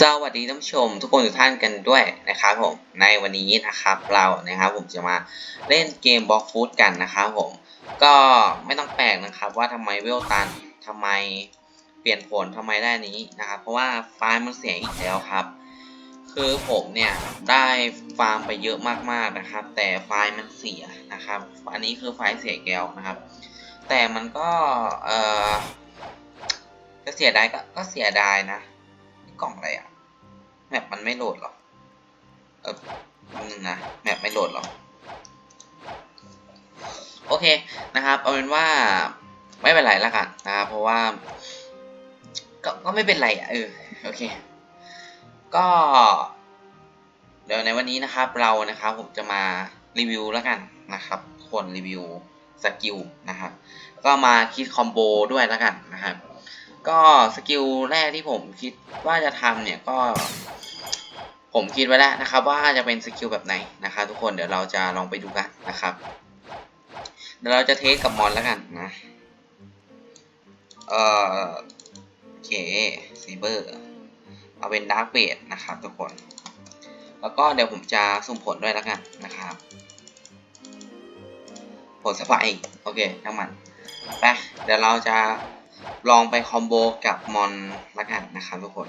สวัสดีท่านผู้ชม ทุกคนทุกท่านกันด้วยนะครับผมในวันนี้นะครับเรานะครับผมจะมาเล่นเกมบล็อกฟูดกันนะครับผมก็ไม่ต้องแปลกนะครับว่าทำไมเวลตันทำไมเปลี่ยนผลทำไมได้นี้นะครับ เพราะว่าไฟล์มันเสียอีกแล้วครับ คือผมเนี่ยได้ฟาร์มไปเยอะมากๆนะครับ แต่ไฟล์มันเสียนะครับ อันนี้คือไฟล์เสียแก้วนะครับ แต่มันก็เออจะเสียดายก็เสียดายนะ กล่องอะไรอะแมปมันไม่โหลดหรอเออนึงนะแมปไม่โหลดหรอโอเคนะครับเอาเป็นว่าไม่เป็นไรแล้วกันนะครับเพราะว่า ก็ก็ไม่เป็นไรอะเออโอเค ก็ เดี๋ยวในวันนี้นะครับเรานะครับผมจะมารีวิวแล้วกันนะครับ คนรีวิวสกิลนะครับก็มาคิดคอมโบด้วยแล้วกันนะครับ ก็สกิลแรกที่ผมคิดว่าจะทำเนี่ยก็ ผมคิดไว้แล้วนะครับ ว่าจะเป็นสกิลแบบไหนนะครับทุกคนเดี๋ยวเราจะลองไปดูกันนะครับ เดี๋ยวเราจะเทสกับมอนแล้วกันนะเอ่อโอเคซีเบอร์เอาเป็นดาร์กเบดนะครับทุกคน แล้วก็เดี๋ยวผมจะสุ่มผลด้วยแล้วกันนะครับ ผลสบายโอเคทั้งมันไปเดี๋ยวเราจะ ลองไปคอมโบกับมอนละกันนะครับทุกคน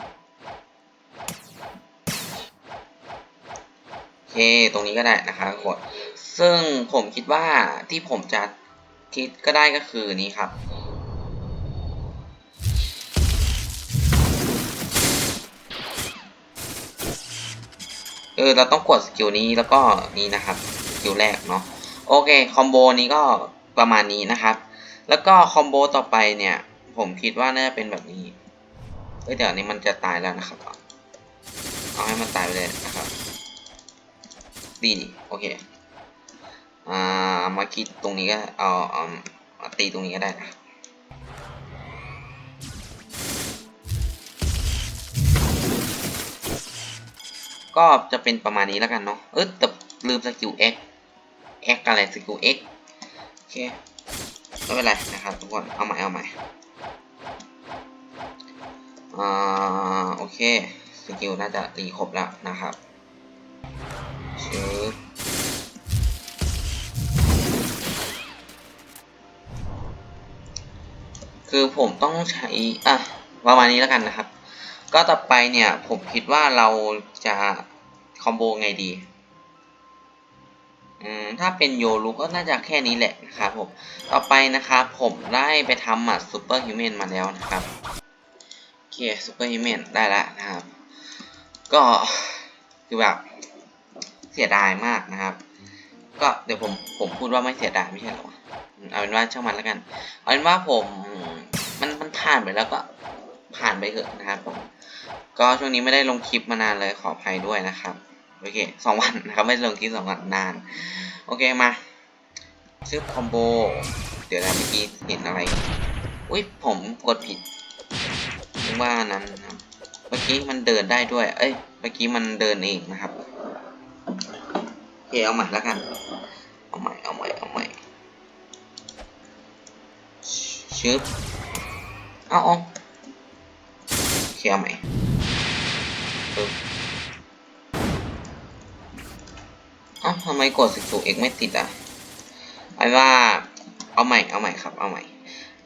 โอเคตรงนี้ก็ได้นะครับทุกคนซึ่งผมคิดว่าที่ผมจะคิดก็ได้ก็คือนี้ครับเออเราต้องกดสกิลนี้แล้วก็นี้นะครับสกิลแรกเนาะโอเคคอมโบนี้ก็ประมาณนี้นะครับ แล้วก็คอมโบต่อไปเนี่ย ผมคิดว่าน่าจะเป็นแบบนี้ เอ้ยเดี๋ยวนี้มันจะตายแล้วนะครับ เอาให้มันตายไปเลยนะครับ ดีดีโอเค อ่า มาคิดตรงนี้ก็เอาเอามาตีตรงนี้ก็ได้นะก็จะเป็นประมาณนี้แล้วกันเนาะ เออแต่ลืมสกิล X X อะไรสกิล X โอเค ไม่เป็นไรนะครับทุกคน เอาใหม่ เอาใหม่ อ่าโอเคสกิลน่าจะตีครบแล้วนะครับชืบคือผมต้องใช้ อะ ประมาณนี้แล้วกันนะครับ ก็ต่อไปเนี่ยผมคิดว่าเราจะคอมโบไงดีอืมถ้าเป็นโยรุก็น่าจะแค่นี้แหละนะครับผม ต่อไปนะครับผมได้ไปทำหมัดซูเปอร์ฮิวแมนมาแล้วนะครับ เคซูเปอร์ฮิวแมนได้แล้วนะครับ ก็คือแบบเสียดายมากนะครับ ก็เดี๋ยวผมผมพูดว่าไม่เสียดายไม่ใช่หรอเอาเป็นว่าช่างมันแล้วกัน เอาเป็นว่าผมมันมันผ่านไปแล้วก็ผ่านไปเถอะนะครับผมก็ช่วงนี้ไม่ได้ลงคลิปมานานเลยขออภัยด้วยนะครับโอเคสองวันนะครับไม่ได้ลงคลิปสองวันนานโอเคมาชื่อคอมโบเดี๋ยวนะเมื่อกี้เห็นอะไร อุ้ยผมกดผิด ว่านั้นนะครับเมื่อกี้มันเดินได้ด้วย เอ้ย เมื่อกี้มันเดินเองนะครับโอเคเอาใหม่แล้วกัน เอาใหม่ เอาใหม่ เอาใหม่ ชึบ เอาเอาโอเคเอาใหม่ปึ๊บเอ้าทำไมกดสิบสูเอกไม่ติดอะไอ้ว่า เอาใหม่ เอาใหม่ครับ เอาใหม่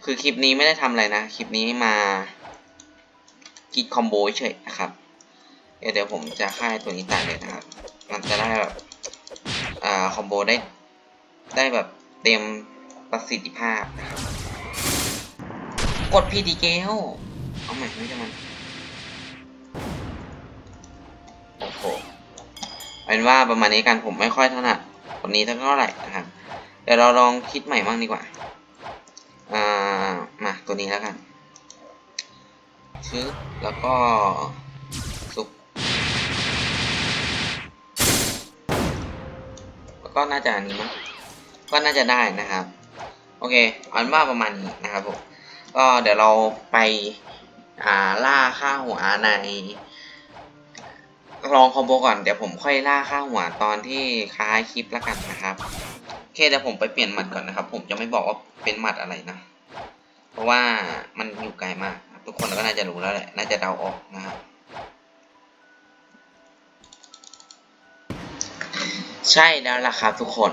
คือคลิปนี้ไม่ได้ทำอะไรนะ คลิปนี้มา คิดคอมโบเฉยนะครับเดี๋ยวผมจะค่ายตัวนี้ตายเลยนะครับ มันจะได้แบบอ่าคอมโบได้ได้แบบเต็มประสิทธิภาพนะครับ กดพีดีเกลเอาใหม่ไม่ใช่มันโอ้โหเอาเป็นว่าประมาณนี้กันผมไม่ค่อยถนัดคนนี้เท่าไหร่นะครับ เดี๋ยวเราลองคิดใหม่บ้างดีกว่า อ่า มาตัวนี้แล้วกัน ชึบแล้วก็ซุปแล้วก็น่าจะอันนี้มั้งก็น่าจะได้นะครับ โอเคอาเป็นว่าประมาณนี้นะครับผมก็เดี๋ยวเราไปอ่าล่าค่าหัวในลองคอมโบก่อนเดี๋ยวผมค่อยล่าค่าหัวตอนที่คล้ายคลิปแล้วกันนะครับโอเคเดี๋ยวผมไปเปลี่ยนหมัดก่อนนะครับ ผมจะไม่บอกว่าเป็นหมัดอะไรนะ เพราะว่ามันอยู่ไกลมาก ทุกคนก็น่าจะรู้แล้วแหละ น่าจะเดาออกนะครับ ใช่แล้วล่ะครับทุกคน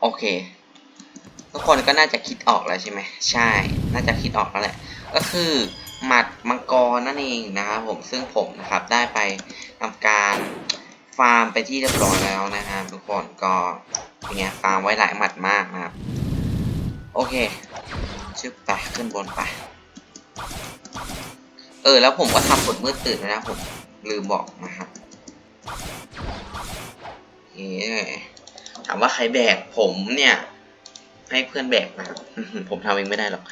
โอเค ทุกคนก็น่าจะคิดออกแล้วใช่ไหม ใช่ น่าจะคิดออกแล้วแหละ ก็คือหมัดมังกรนั่นเองนะครับผม ซึ่งผมนะครับได้ไปทำการฟาร์มไปที่เรียบร้อยแล้วนะครับทุกคนก็เป็นไงฟาร์มไว้หลายหมัดมากนะครับ โอเค ชึบไปขึ้นบนไป เออ แล้วผมก็ทำกดมืดตื่นนะผมลืมบอกนะครับโอเคถามว่าใครแบกผมเนี่ย ให้เพื่อนแบกนะครับ ผมทำเองไม่ได้หรอก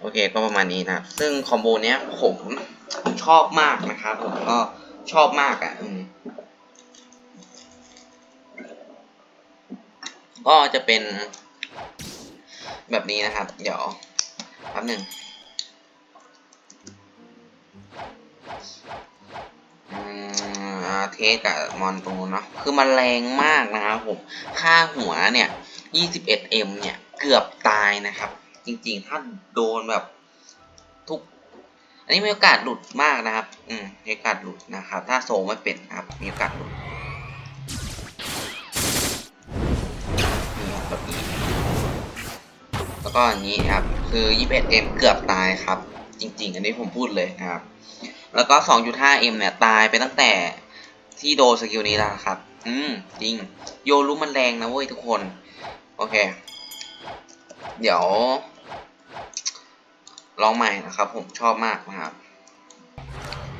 โอเค ก็ประมาณนี้นะครับซึ่งคอมโบเนี้ยผมชอบมากนะครับผมก็ชอบมากอะก็จะเป็นแบบนี้นะครับ เดี๋ยวแป๊บหนึ่ง เทสกับมอนตรงนู้นเนาะคือมันแรงมากนะครับผมค่าหัวเนี่ย 21m เนี่ย เกือบตายนะครับ จริงๆ ถ้าโดนแบบทุก อันนี้มีโอกาสหลุดมากนะครับ อืมมีโอกาสหลุดนะครับ ถ้าโซไม่เป็นนะครับ มีโอกาสหลุดนี่แบบนี้แล้วก็อันนี้ครับ คือ 21m เกือบตายครับ จริง ๆ อันนี้ผมพูดเลยนะครับ แล้วก็ 2.5m เนี่ย ตายไปตั้งแต่ที่โดนสกิลนี้แล้วครับ อืม จริง โยรู้มันแรงนะเว้ยทุกคน โอเค เดี๋ยว ลองใหม่นะครับ ผมชอบมากนะครับ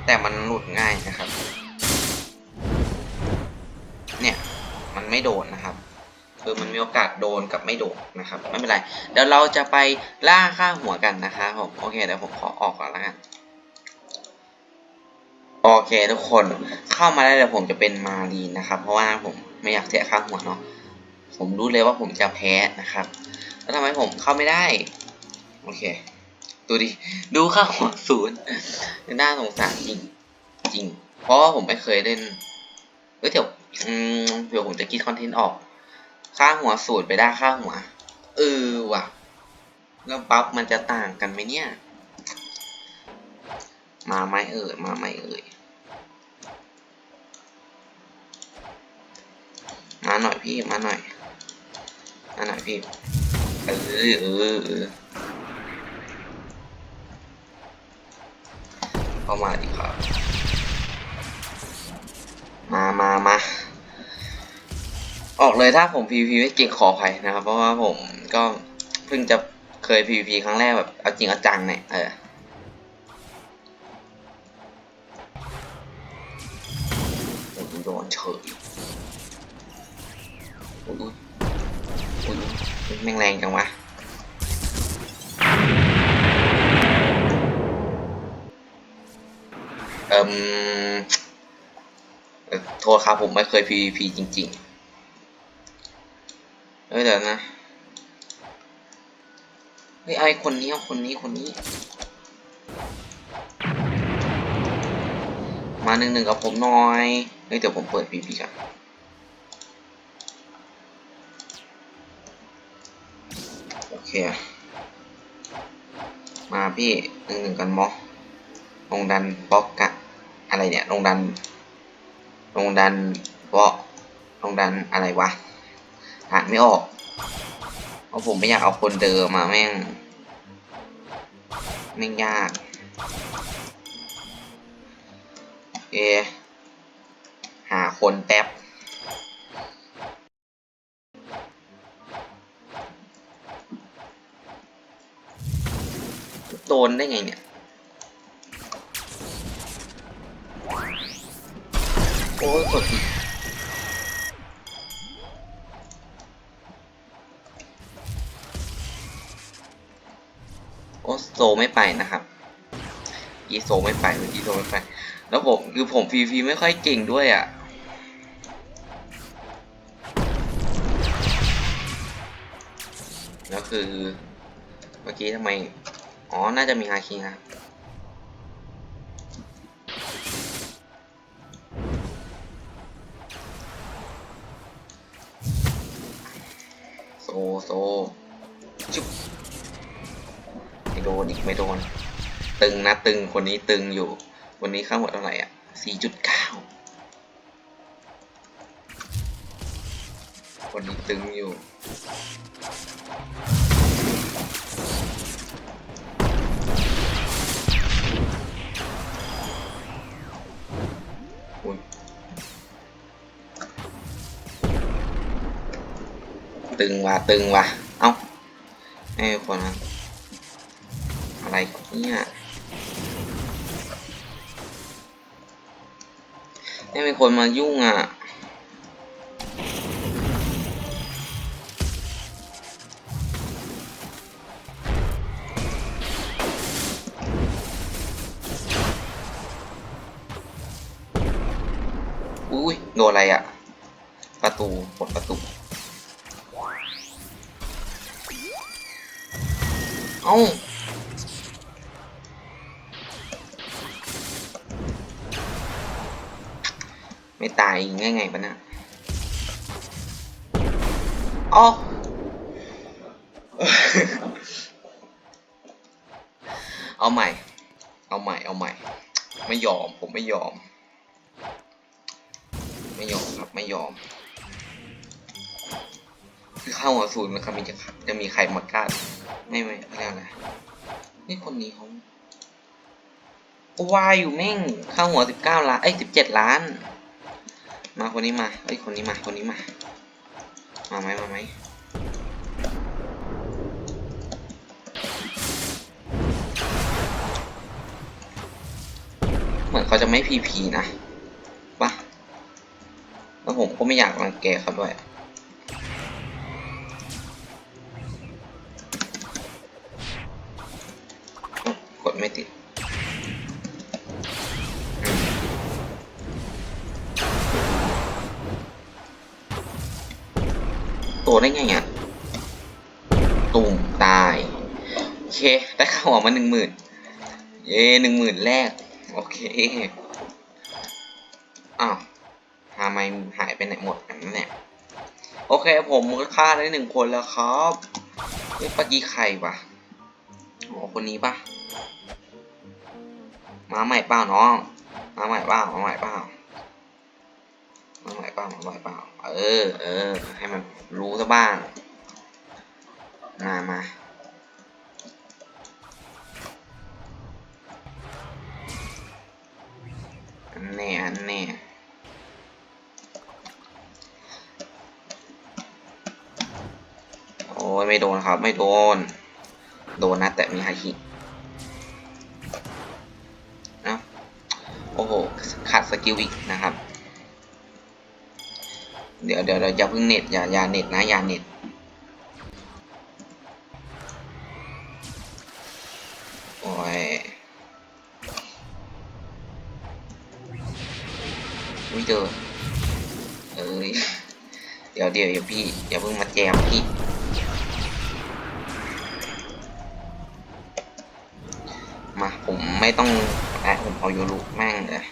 แต่มันหลุดง่ายนะครับ เนี่ย มันไม่โดนนะครับคือมันมีโอกาสโดนกับไม่โดนนะครับ ไม่เป็นไร เดี๋ยวเราจะไปล่าค่าหัวกันนะครับผม โอเคเดี๋ยวผมขอออกก่อนแล้วกัน โอเคทุกคนเข้ามาได้เดี๋ยผมจะเป็นมารีนนะครับ เพราะว่าผมไม่อยากเสียค่าหัวเนาะผมรู้เลยว่าผมจะแพ้นะครับ แล้วทำไมผมเข้าไม่ได้ โอเค ดูดิ ดูค่าหัวศูนย์น่าสงสารจริงจริง เพราะว่าผมไม่เคยเล่นเฮ้ยเดี๋ยวเดี๋ยวผมจะคิดคอนเทนต์ออก ค่าหัวศูนย์ไปได้ค่าหัว เออว่ะ แล้วบัฟมันจะต่างกันไหมเนี่ย มาไหมเอ่ยมาไหมเอ่ยมาหน่อยพี่มาหน่อยมาหน่อยพี่เออเออเออเข้ามาดิครับ มามามาออกเลยถ้าผม PVP ไม่เก่งขออภัยนะครับ เพราะว่าผมก็เพิ่งจะเคย PVP ครั้งแรกแบบเอาจริงเอาจังเนี่ยเออ เฉยโอ้โหโอ้โหแม่งแรงจังวะเอ่มโทษครับผมไม่เคย PVP จริงๆเฮ้ยเดี๋ยวนะ เฮ้ยไอ้คนนี้เอาคนนี้คนนี้ มาหนึ่งหนึ่งกับผมหน่อยเฮ้ยเดี๋ยวผมเปิด PVP กันโอเค มาพี่หนึ่งหนึ่งกันมอลงดันบล็อกกะอะไรเนี่ยลงดันลงดันบล็อกลงดันอะไรวะอ่านไม่ออกเพราะผมไม่อยากเอาคนเดิมมาแม่งแม่งยาก เอ หาคนแป๊บ โดนได้ไงเนี่ย โอ้ยกดผิดโอ้โซไม่ไปนะครับ อีโซไม่ไปอีโซไม่ไป แล้วผมคือผมฟรีๆไม่ค่อยเก่งด้วยอะ แล้วคือ เมื่อกี้ทำไม อ๋อ น่าจะมีฮาคินะโซ โซ จุ๊บไม่โดนอีกไม่โดน ตึงนะตึงคนนี้ตึงอยู่ วันนี้ค่าหัวเท่าไหร่อะสี่จุดเก้าคนนี้ตึงอยู่ตึงว่ะตึงว่ะ เอ้าไอ้คนนั้นอะไรเนี่ย ม่มีคนมายุ่งอะ อุ้ยโดนอะไรอะ ประตูกดประตู เอ้า ตายง่ายไงปะนะอ๋อเอาใหม่ เอาใหม่ เอาใหม่ ไม่ยอม ผมไม่ยอม ไม่ยอมครับ ไม่ยอม คือเข้าหัวศูนย์นะครับมีจะจะมีใครมากล้าไม่ไม่เขาเรียกอะไรนี่คนนี้เขาวายอยู่แม่ง เข้าหัวสิบเก้าล้าน เอ้ยสิบเจ็ดล้าน มาคนนี้มาเอ้ยคนนี้มาคนนี้มา มาไหมมาไหมเหมือนเขาจะไม่พีพีนะปะแล้วผมก็ไม่อยากรังแกเขาด้วย ตัวได้ไงอะตุ่มตาย โอเค ได้ข่าวออกมาหนึ่งหมื่นเย้หนึ่งหมื่นแรก โอเค อ้าวทำไมหายไปไหนหมดอันนั้นเนี่ย โอเคผมฆ่าได้หนึ่งคนแล้วครับเฮ้ยปกี้ใครวะอ๋อคนนี้ปะมาใหม่เปล่าน้อง มาใหม่เปล่ามาใหม่เปล่า มาใหม่ามาใหม่เปล่า เออ เออ ให้มันรู้ซะบ้าง มามาอันแน่อันแน่โอ้ยไม่โดนครับ ไม่โดน โดนนะแต่มีฮาคิโอ้โห ขาดสกิลอีกนะครับ เดี๋ยวเดี๋ยวเดี๋ยวอย่าเพิ่งเน็ตอย่าอย่าเน็ตนะอย่าเน็ตโอ้ยอุ้ยเจอเอ้ยเดี๋ยวเดี๋ยวเดี๋ยวพี่อย่าเพิ่งมาแจมพี่มาผมไม่ต้องแอะผมเอาโยรุแม่งเลย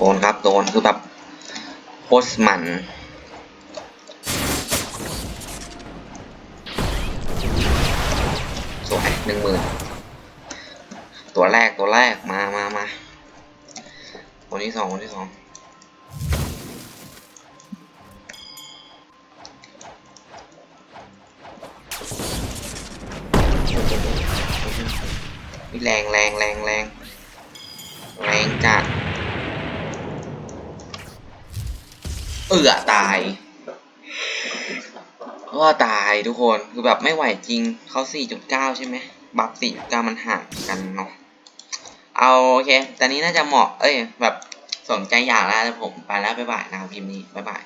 โดนครับ โดนคือแบบโคตรมันสวยหนึ่งหมื่นตัวแรกตัวแรกมามามาคนที่สองคนที่สองแรงแรงแรงแรงแรงจัด เอือตายก็ตายทุกคนคือแบบไม่ไหวจริงเขา4.9 ใช่ไหมบัฟ4.9 มันห่างกันเนาะเอาโอเคตอนนี้น่าจะเหมาะ เอ้ย แบบสนใจอยากแล้วแต่ผมไปแล้วบ๊ายบายนะคริมพ์นี้บ๊ายบาย